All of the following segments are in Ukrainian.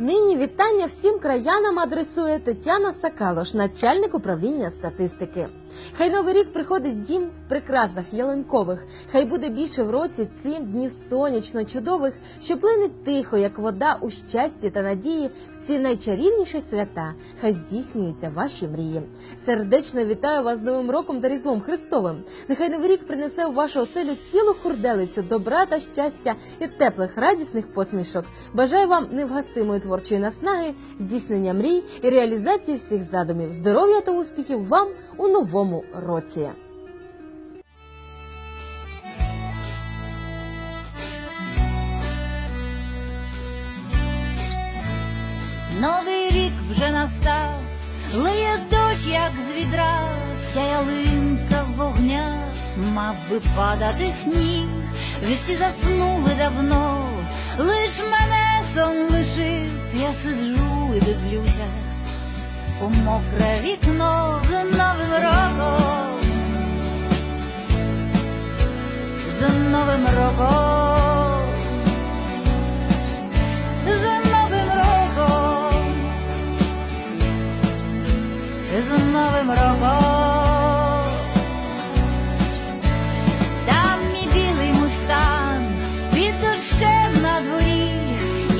Нині вітання всім краянам адресує Тетяна Сакалош, начальник управління статистики. Хай новий рік приходить дім в прикрасах ялинкових. Хай буде більше в році сім днів сонячно чудових, що плине тихо, як вода у щасті та надії в ці найчарівніші свята. Хай здійснюються ваші мрії. Сердечно вітаю вас з Новим роком та Різдвом Христовим. Нехай новий рік принесе у вашу оселю цілу хурделицю добра та щастя і теплих радісних посмішок. Бажаю вам невгасимої творчої наснаги, здійснення мрій і реалізації всіх задумів, здоров'я та успіхів вам у новому році. Новий рік вже настав, лиє дощ, як з відра, вся ялинка в вогнях, мав би падати сніг, всі заснули давно, лиш мене сон лишив, я сиджу і дивлюся у мокре вікно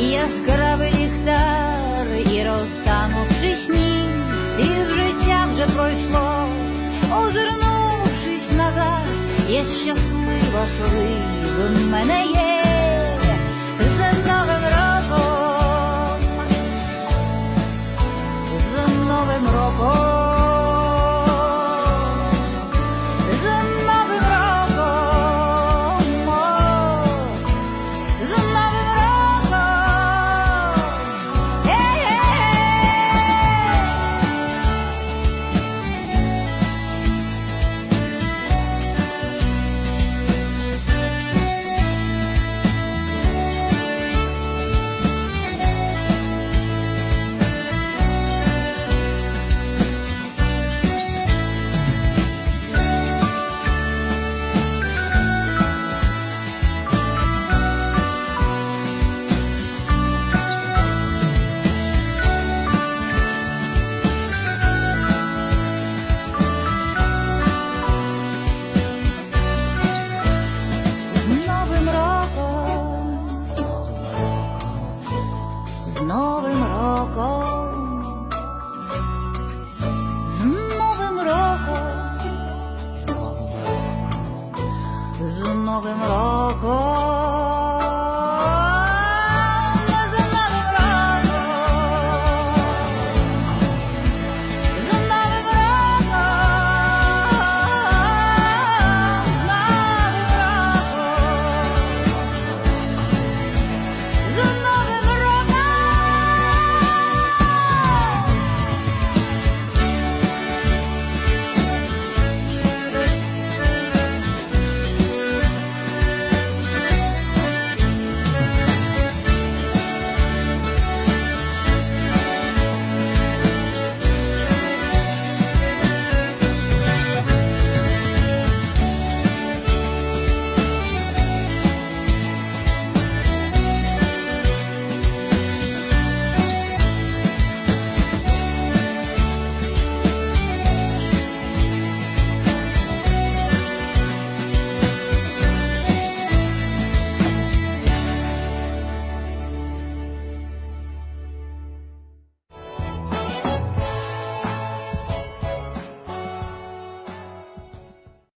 і яскравий ліхтар, і розтанувши сніг, і життя вже пройшло, озирнувшись назад, я щаслива, що ви в мене є. віком, з новим роком, з новим роком, з новим роком. the night.